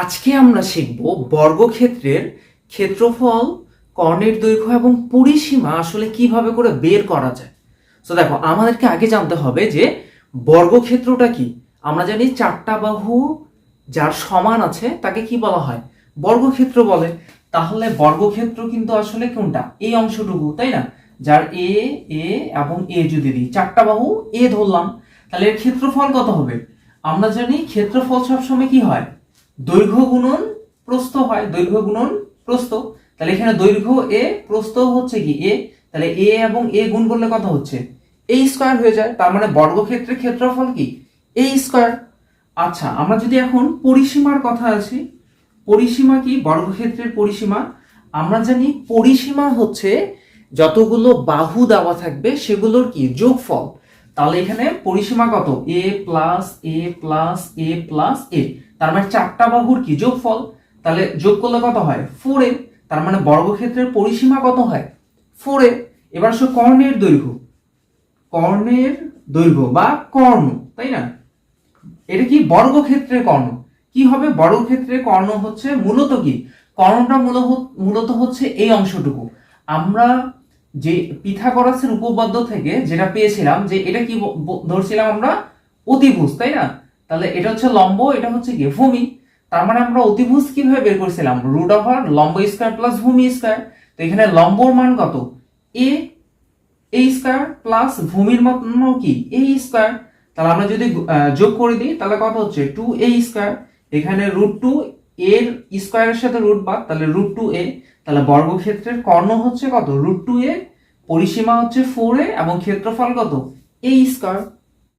আজকে আমরা শিখব বর্গক্ষেত্রের ক্ষেত্রফল, কর্ণের দৈর্ঘ্য এবং পরিসীমা আসলে কীভাবে করে বের করা যায়। তো দেখো, আমাদেরকে আগে জানতে হবে যে বর্গক্ষেত্রটা কি। আমরা জানি চারটা বাহু যার সমান আছে, তাকে কি বলা হয়? বর্গক্ষেত্র বলে। তাহলে বর্গক্ষেত্র কিন্তু আসলে কোনটা? এই অংশটুকু, তাই না? যার এ এ এবং এ যদি দিই, চারটা বাহু এ ধরলাম, তাহলে এর ক্ষেত্রফল কত হবে? আমরা জানি ক্ষেত্রফল সবসময় কি হয়? দৈর্ঘ্য গুণন প্রস্থ হয়, দৈর্ঘ্য গুণন প্রস্থ। তাহলে এখানে দৈর্ঘ্য এ, প্রস্থ হচ্ছে কি? এ, তাহলে এ এবং এ গুণ করলে কত হচ্ছে? এ স্কোয়ার হয়ে যায়, তার মানে বর্গক্ষেত্রের ক্ষেত্রফল কি? A square. আচ্ছা আমরা যদি এখন পরিসীমার কথা আছি পরিসীমা কি? বর্গক্ষেত্রের পরিসীমা। আমরা জানি পরিসীমা হচ্ছে যতগুলো বাহু দেওয়া থাকবে, সেগুলোর কি? যোগফল। তাহলে এখানে পরিসীমা কত? A plus A plus A plus A. তার মানে চারটা বাহুর কি যোগফল? তাহলে যোগ করলে কত হয়? ফোর এ তার মানে বর্গক্ষেত্রের পরিসীমা কত হয়? ফোর এ এবার আসো কর্ণের দৈর্ঘ্য। কর্ণের দৈর্ঘ্য বা কর্ণ, তাই না? এটা কি বর্গক্ষেত্রের কর্ণ? কি হবে? বর্গক্ষেত্রের কর্ণ হচ্ছে মূলত কি? কর্ণটা মূলত হচ্ছে এই অংশটুকু। আমরা যে পিথাগোরাসের উপপাদ্য থেকে যেটা পেয়েছিলাম যে এটা কি ধরছিলাম আমরা? অতিভুজ, তাই না? তাহলে এটা হচ্ছে লম্ব, এটা হচ্ছে কি ভূমি। তার মানে আমরা অতিভুজ কীভাবে বের করেছিলাম? রুট ওভার লম্ব স্কয়ার প্লাস ভূমি স্কয়ার তো এখানে লম্বর মান কত? এ এ স্কয়ার প্লাস ভূমির মান কি? এ স্কয়ার তাহলে আমরা যদি যোগ করে দিই, তাহলে কত হচ্ছে? টু এ স্কয়ার এখানে রুট টু এর স্কয়ারের সাথে রুট বাদ, তাহলে রুট টু এ তাহলে বর্গক্ষেত্রের কর্ণ হচ্ছে কত? রুট টু এ পরিসীমা হচ্ছে ফোর এ এবং ক্ষেত্রফল কত? এ স্কয়ার